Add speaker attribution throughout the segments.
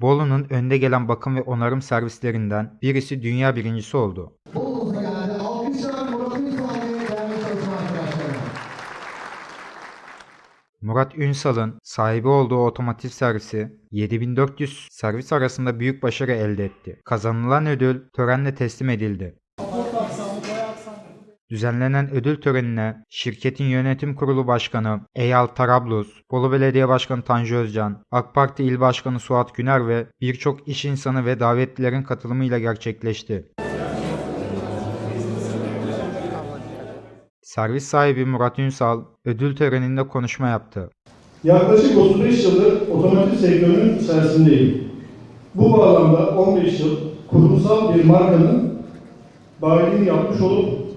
Speaker 1: Bolu'nun önde gelen bakım ve onarım servislerinden birisi dünya birincisi oldu.
Speaker 2: Murat
Speaker 1: Ünsal'ın sahibi olduğu otomotiv servisi 7400 servis arasında büyük başarı elde etti. Kazanılan ödül törenle teslim edildi. Düzenlenen ödül törenine şirketin yönetim kurulu başkanı Eyal Tarablus, Bolu Belediye Başkanı Tanju Özcan, AK Parti İl Başkanı Suat Güner ve birçok iş insanı ve davetlilerin katılımıyla gerçekleşti. Servis sahibi Murat Ünsal ödül töreninde konuşma yaptı.
Speaker 3: Yaklaşık 35 yıldır otomotiv sektörünün içerisindeyim. Bu bağlamda 15 yıl kurumsal bir markanın bayiliğini yapmış olup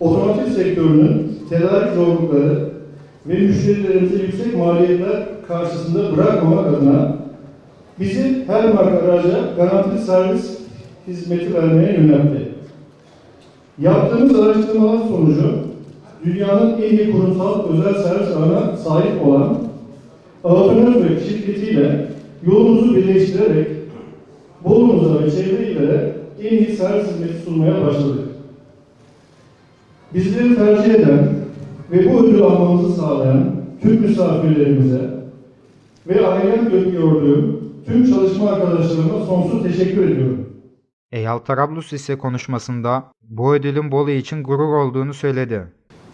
Speaker 3: otomotiv sektörünün tedarik zorlukları ve müşterilerimize yüksek maliyetler karşısında bırakmamak adına bizi her marka araca garantili servis hizmeti vermeye yöneltti. Yaptığımız araştırmalar sonucu dünyanın en iyi kurumsal özel servis ağına sahip olan Ağabey şirketiyle yolumuzu birleştirerek Bolu'muza ve çevre en iyi servis hizmeti sunmaya başladık. Bizleri tercih eden ve bu ödülü almamızı sağlayan tüm misafirlerimize ve ailem gördüğüm tüm çalışma arkadaşlarıma sonsuz teşekkür ediyorum.
Speaker 1: Eyal Tarablus ise konuşmasında bu ödülün Bolu için gurur olduğunu söyledi.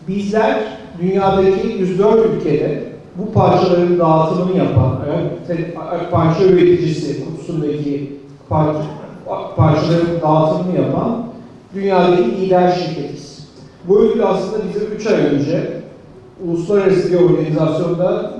Speaker 4: Bizler dünyadaki 104 ülkede bu parçaların dağıtımını yapan, parça üreticisi kutusundaki parça, parçaların dağıtımını yapan dünyadaki lider şirketiz. Bu ödül aslında bize 3 ay önce uluslararası bir organizasyonda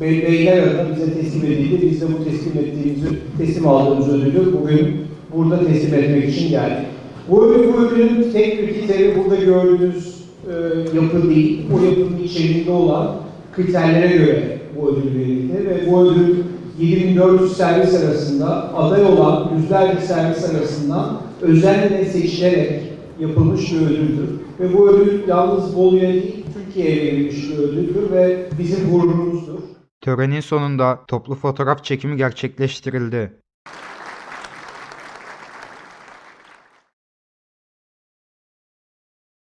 Speaker 4: Bey- Beyler adına bize teslim edildi. Biz de bu teslim ettiğimizi, teslim aldığımız ödülü bugün burada teslim etmek için geldik. Bu ödül, bu ödülün tek bir kriteri burada gördüğünüz e, yapı değil. O yapının içeriğinde olan kriterlere göre bu ödül verildi ve bu ödül 7400 servis arasında aday olan yüzlerce servis arasından özenle seçilerek yapılmış bir ödüldür. Ve bu ödül yalnız Bolu'ya değil Türkiye'ye verilmiş bir ödüldür ve bizim gururumuzdur.
Speaker 1: Törenin sonunda toplu fotoğraf çekimi gerçekleştirildi.